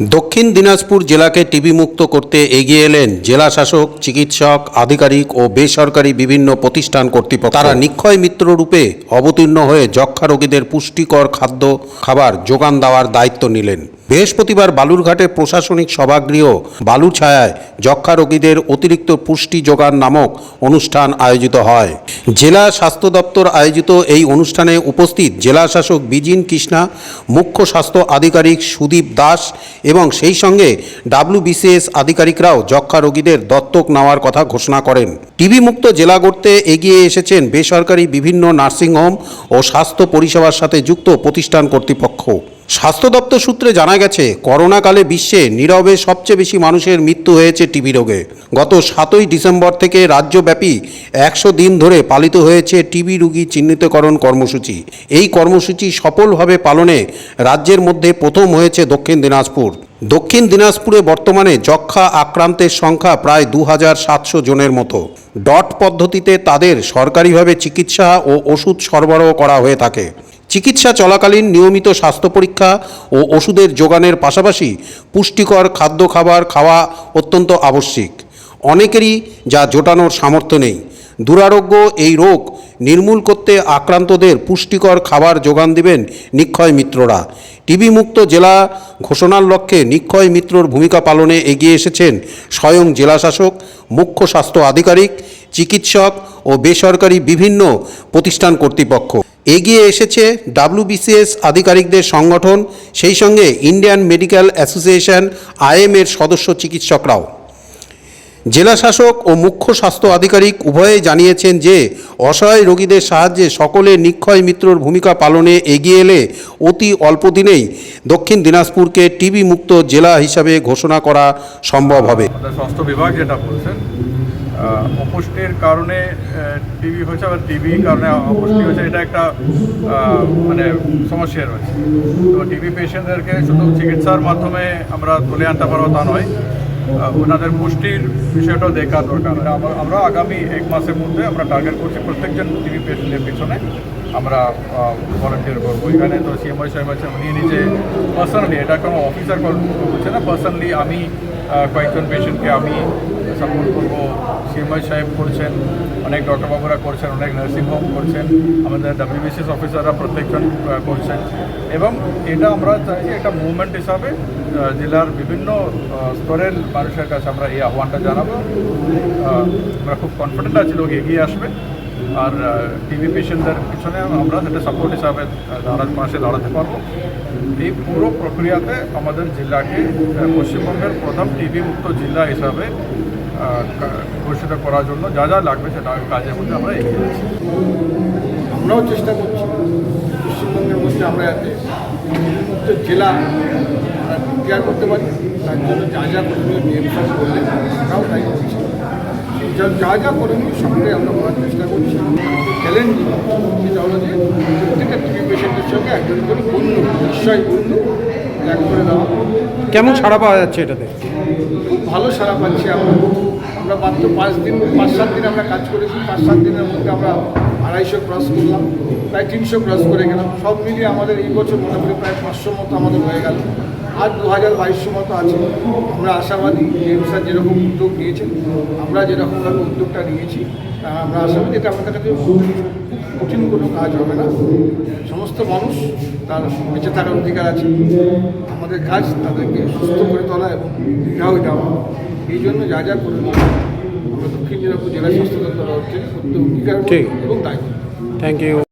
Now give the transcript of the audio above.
দক্ষিণ দিনাজপুর জেলাকে টিবি মুক্ত করতে এগিয়ে এলেন জেলা শাসক, চিকিৎসক, আধিকারিক ও বেসরকারি বিভিন্ন প্রতিষ্ঠান কর্তৃপক্ষ। তারা নিক্ষয় মিত্র রূপে অবতীর্ণ হয়ে যক্ষা রোগীদের পুষ্টিকর খাদ্য, খাবার যোগান দেওয়ার দায়িত্ব নিলেন। বৃহস্পতিবার বালুরঘাটের প্রশাসনিক সভাগৃহ বালুছায়ায় যক্ষা রোগীদের অতিরিক্ত পুষ্টি যোগান নামক অনুষ্ঠান আয়োজিত হয়। জেলা স্বাস্থ্য দপ্তর আয়োজিত এই অনুষ্ঠানে উপস্থিত জেলা শাসক বিজিন কৃষ্ণা, মুখ্য স্বাস্থ্য আধিকারিক সুদীপ দাস এবং সেই সঙ্গে ডাব্লিউবিসিএস আধিকারিকরাও যক্ষা রোগীদের দত্তক নেওয়ার কথা ঘোষণা করেন। টিবি মুক্ত জেলা গড়তে এগিয়ে এসেছেন বেসরকারি বিভিন্ন নার্সিংহোম ও স্বাস্থ্য পরিষেবার সাথে যুক্ত প্রতিষ্ঠান কর্তৃপক্ষ। স্বাস্থ্য দপ্তর সূত্রে জানা গেছে, করোনাকালে বিশ্বে নীরবে সবচেয়ে বেশি মানুষের মৃত্যু হয়েছে টিবি রোগে। গত সাতই ডিসেম্বর থেকে রাজ্যব্যাপী একশো দিন ধরে পালিত হয়েছে টিবি রোগী চিহ্নিতকরণ কর্মসূচি। এই কর্মসূচি সফলভাবে পালনে রাজ্যের মধ্যে প্রথম হয়েছে দক্ষিণ দিনাজপুর। দক্ষিণ দিনাজপুরে বর্তমানে যক্ষা আক্রান্তের সংখ্যা প্রায় দু হাজার সাতশো জনের মতো। ডট পদ্ধতিতে তাদের সরকারিভাবে চিকিৎসা ও ওষুধ সরবরাহ করা হয়ে থাকে। চিকিৎসা চলাকালীন নিয়মিত স্বাস্থ্য পরীক্ষা ও ওষুধের যোগানের পাশাপাশি পুষ্টিকর খাদ্য খাবার খাওয়া অত্যন্ত আবশ্যিক। অনেকেরই যা জোটানোর সামর্থ্য নেই। দুরারোগ্য এই রোগ নির্মূল করতে আক্রান্তদের পুষ্টিকর খাবার যোগান দিবেন নিক্ষয় মিত্ররা। টিবি মুক্ত জেলা ঘোষণার লক্ষ্যে নিক্ষয় মিত্রর ভূমিকা পালনে এগিয়ে এসেছেন স্বয়ং জেলাশাসক, মুখ্য স্বাস্থ্য আধিকারিক, চিকিৎসক ও বেসরকারি বিভিন্ন প্রতিষ্ঠান কর্তৃপক্ষ। এগিয়ে এসেছে ডাব্লিউবিসিএস আধিকারিকদের সংগঠন, সেই সঙ্গে ইন্ডিয়ান মেডিকেল অ্যাসোসিয়েশন আইএমের সদস্য চিকিৎসকরাও। জেলা শাসক ও মুখ্য স্বাস্থ্য আধিকারিক উভয়ে জানিয়েছেন যে, অসহায় রোগীদের সাহায্যে সকলে নিক্ষয় মিত্রর ভূমিকা পালনে এগিয়ে এলে অতি অল্প দিনেই দক্ষিণ দিনাজপুরকে টিবি মুক্ত জেলা হিসাবে ঘোষণা করা সম্ভব হবে। স্বাস্থ্য বিভাগ যেটা বলছেন অপুষ্টির কারণে টিবি হয়েছে আবার টিবি কারণে অপুষ্টি হয়েছে, এটা একটা মানে সমস্যা রয়েছে। তো টিবি পেশেন্টদেরকে শুধু চিকিৎসার মাধ্যমে আমরা তুলে আনতে পারব তা নয় ওনাদের পুষ্টির বিষয়টাও দেখা দরকার। আমরা- আমরা আগামী এক মাসের মধ্যে আমরা টার্গেট করছি প্রত্যেকজন টিবি পেশেন্টের পিছনে। আমরা ভলেন্টিয়ার করব। এখানে তো সিএমআই সাহেব আছে উনি নিজে পার্সোনালি এটা কোনো অফিসার করছে না পার্সোনালি আমি কয়েকজন পেশেন্টকে আমি সাপোর্ট করব, সিএমআই সাহেব করছেন, অনেক ডক্টরবাবুরা করছেন, অনেক নার্সিংহোম করছেন, আমাদের ডাব্লিউবিসিএস অফিসাররা প্রত্যেকজন করছেন। এবং এটা আমরা চাই যে এটা মুভমেন্ট হিসাবে জেলার বিভিন্ন স্তরের মানুষের কাছে আমরা এই আহ্বানটা জানাব। আমরা খুব কনফিডেন্ট আছি, লোক এগিয়ে আসবে। আর টিভি পেশেন্টদের পিছনে আমরা সেটা সাপোর্ট হিসাবে দাঁড়াতে পাশে দাঁড়াতে পারব। এই পুরো প্রক্রিয়াতে আমাদের জেলাকে পশ্চিমবঙ্গের প্রথম টিভি মুক্ত জেলা হিসাবে ঘোষিত করার জন্য যা যা লাগবে সেটা কাজের মধ্যে আমরা এগিয়ে যাচ্ছি আমরাও চেষ্টা করছি। পশ্চিমবঙ্গের মধ্যে আমরা যাতে মুক্ত জেলা করতে পারি, তার জন্য যা যা করণীয় নিয়ন্ত্রণ করলে আমরাও তাই করছি। যা যা যা করণীয় সঙ্গে আমরা করার চেষ্টা করছি। চ্যালেঞ্জ সেটা হলো যে প্রত্যেকটা টিভি পেশেন্টের সঙ্গে একজন করে বন্ধু নিশ্চয়ই বন্ধু এক করে দেওয়া। কেমন সাড়া পাওয়া যাচ্ছে এটাতে? খুব ভালো সারা পাচ্ছি আমরা। আমরা মাত্র পাঁচ দিন পাঁচ সাত দিন আমরা কাজ করেছি। পাঁচ সাত দিনের মধ্যে আমরা আড়াইশো ক্রস করলাম প্রায় তিনশো ক্রস করে গেলাম। সব মিলিয়ে আমাদের এই বছর মোটামুটি প্রায় পাঁচশো মতো আমাদের হয়ে গেল। আর দু হাজার বাইশশো মতো আছে। আমরা আশাবাদী এম স্যার যেরকম উদ্যোগ নিয়েছেন আমরা যেরকমভাবে উদ্যোগটা নিয়েছি তা আমরা আশাবাদী এটা আমাদের কাছে খুব কঠিন কোনো কাজ হবে না। সমস্ত মানুষ তার বেঁচে থাকার অধিকার আছে। আমাদের কাজ তাদেরকে সুস্থ করে তোলা এবং দীঘাও দেওয়া। এই জন্য যা যা করে আমরা দক্ষিণ দিনাজপুর জেলা স্বাস্থ্য দপ্তর হচ্ছে ঠিক। এবং দায়ী থ্যাংক ইউ